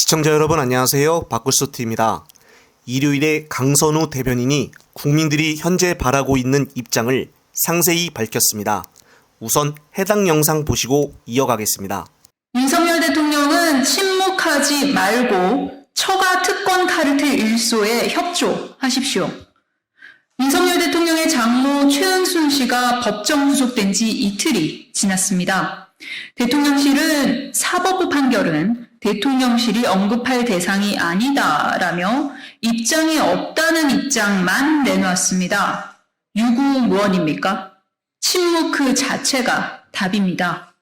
시청자 여러분 안녕하세요. 박구스티입니다. 일요일에 강선우 대변인이 국민들이 현재 바라고 있는 입장을 상세히 밝혔습니다. 우선 해당 영상 보시고 이어가겠습니다. 윤석열 대통령은 침묵하지 말고 처가 특권 카르텔 일소에 협조하십시오. 윤석열 대통령의 장모 최은순 씨가 법정 구속된 지 이틀이 지났습니다. 대통령실은 사법부 판결은 대통령실이 언급할 대상이 아니다라며 입장이 없다는 입장만 내놓았습니다. 유구무원입니까? 침묵 그 자체가 답입니다.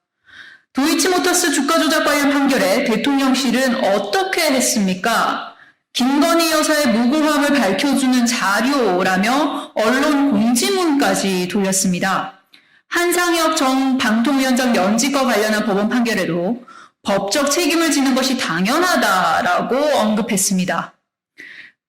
도이치모터스 주가 조작 관련 판결에 대통령실은 어떻게 했습니까? 김건희 여사의 무고함을 밝혀주는 자료라며 언론 공지문까지 돌렸습니다. 한상혁 전 방통위원장 연직과 관련한 법원 판결에도 법적 책임을 지는 것이 당연하다라고 언급했습니다.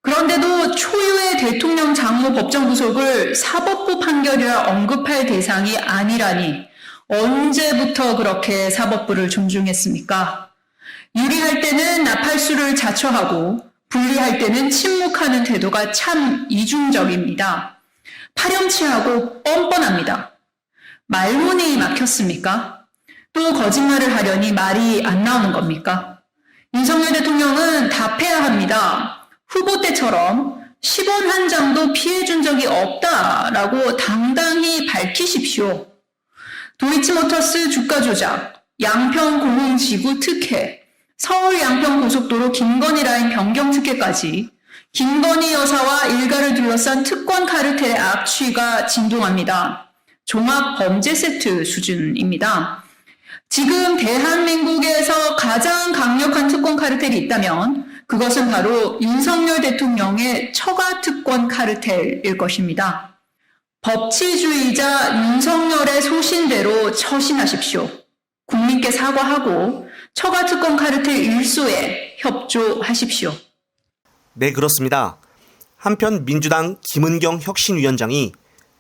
그런데도 초유의 대통령 장모 법정 구속을 사법부 판결이라 언급할 대상이 아니라니 언제부터 그렇게 사법부를 존중했습니까? 유리할 때는 나팔수를 자처하고 불리할 때는 침묵하는 태도가 참 이중적입니다. 파렴치하고 뻔뻔합니다. 말문이 막혔습니까? 또 거짓말을 하려니 말이 안 나오는 겁니까? 윤석열 대통령은 답해야 합니다. 후보 때처럼 10원 한 장도 피해 준 적이 없다라고 당당히 밝히십시오. 도이치모터스 주가 조작, 양평 공흥지구 특혜, 서울 양평 고속도로 김건희 라인 변경 특혜까지 김건희 여사와 일가를 둘러싼 특권 카르텔의 악취가 진동합니다. 종합 범죄 세트 수준입니다. 지금 대한민국에서 가장 강력한 특권 카르텔이 있다면 그것은 바로 윤석열 대통령의 처가 특권 카르텔일 것입니다. 법치주의자 윤석열의 소신대로 처신하십시오. 국민께 사과하고 처가 특권 카르텔 일소에 협조하십시오. 네, 그렇습니다. 한편 민주당 김은경 혁신위원장이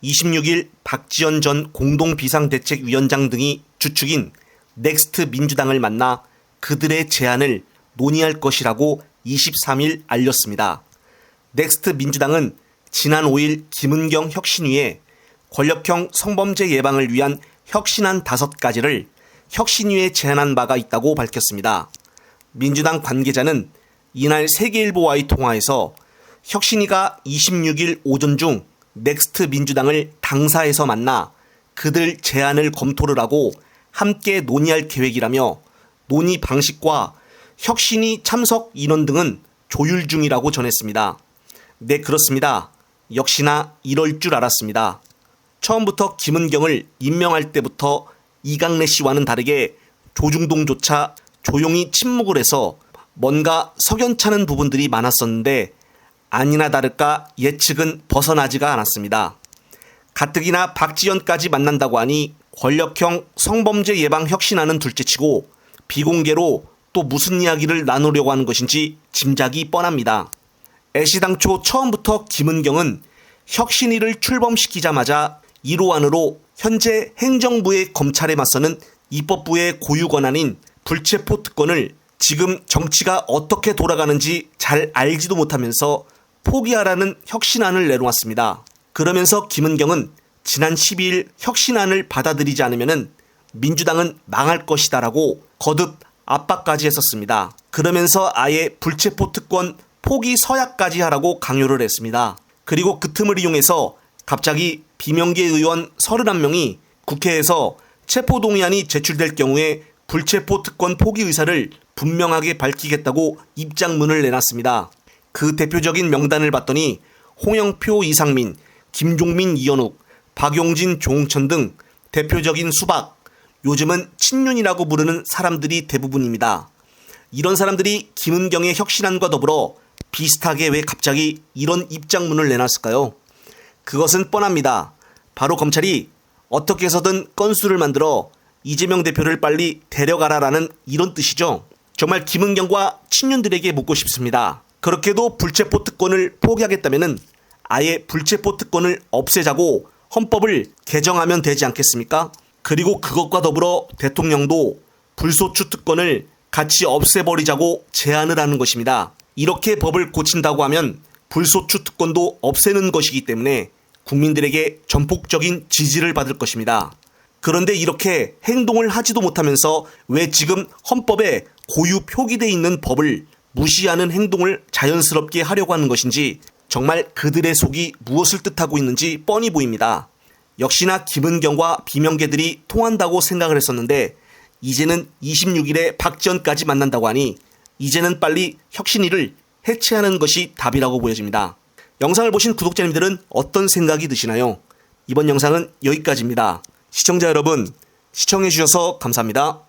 26일 박지원 전 공동비상대책위원장 등이 주축인 넥스트 민주당을 만나 그들의 제안을 논의할 것이라고 23일 알렸습니다. 넥스트 민주당은 지난 5일 김은경 혁신위에 권력형 성범죄 예방을 위한 혁신안 다섯 가지를 혁신위에 제안한 바가 있다고 밝혔습니다. 민주당 관계자는 이날 세계일보와의 통화에서 혁신위가 26일 오전 중 넥스트 민주당을 당사에서 만나 그들 제안을 검토를 하고 함께 논의할 계획이라며 논의 방식과 혁신이 참석 인원 등은 조율 중이라고 전했습니다. 네, 그렇습니다. 역시나 이럴 줄 알았습니다. 처음부터 김은경을 임명할 때부터 이강래 씨와는 다르게 조중동조차 조용히 침묵을 해서 뭔가 석연찮은 부분들이 많았었는데 아니나 다를까 예측은 벗어나지가 않았습니다. 가뜩이나 박지원까지 만난다고 하니 권력형 성범죄 예방 혁신안은 둘째치고 비공개로 또 무슨 이야기를 나누려고 하는 것인지 짐작이 뻔합니다. 애시당초 처음부터 김은경은 혁신위를 출범시키자마자 1호 안으로 현재 행정부의 검찰에 맞서는 입법부의 고유 권한인 불체포 특권을 지금 정치가 어떻게 돌아가는지 잘 알지도 못하면서 포기하라는 혁신안을 내놓았습니다. 그러면서 김은경은 지난 12일 혁신안을 받아들이지 않으면 민주당은 망할 것이다라고 거듭 압박까지 했었습니다. 그러면서 아예 불체포 특권 포기 서약까지 하라고 강요를 했습니다. 그리고 그 틈을 이용해서 갑자기 비명계 의원 31명이 국회에서 체포동의안이 제출될 경우에 불체포 특권 포기 의사를 분명하게 밝히겠다고 입장문을 내놨습니다. 그 대표적인 명단을 봤더니 홍영표, 이상민, 김종민, 이현욱, 박용진, 조홍천 등 대표적인 수박, 요즘은 친윤이라고 부르는 사람들이 대부분입니다. 이런 사람들이 김은경의 혁신안과 더불어 비슷하게 왜 갑자기 이런 입장문을 내놨을까요? 그것은 뻔합니다. 바로 검찰이 어떻게 해서든 건수를 만들어 이재명 대표를 빨리 데려가라라는 이런 뜻이죠. 정말 김은경과 친윤들에게 묻고 싶습니다. 그렇게도 불체포 특권을 포기하겠다면 아예 불체포 특권을 없애자고 헌법을 개정하면 되지 않겠습니까? 그리고 그것과 더불어 대통령도 불소추 특권을 같이 없애버리자고 제안을 하는 것입니다. 이렇게 법을 고친다고 하면 불소추 특권도 없애는 것이기 때문에 국민들에게 전폭적인 지지를 받을 것입니다. 그런데 이렇게 행동을 하지도 못하면서 왜 지금 헌법에 고유 표기돼 있는 법을 무시하는 행동을 자연스럽게 하려고 하는 것인지 정말 그들의 속이 무엇을 뜻하고 있는지 뻔히 보입니다. 역시나 김은경과 비명계들이 통한다고 생각을 했었는데 이제는 26일에 박지원까지 만난다고 하니 이제는 빨리 혁신위를 해체하는 것이 답이라고 보여집니다. 영상을 보신 구독자님들은 어떤 생각이 드시나요? 이번 영상은 여기까지입니다. 시청자 여러분, 시청해주셔서 감사합니다.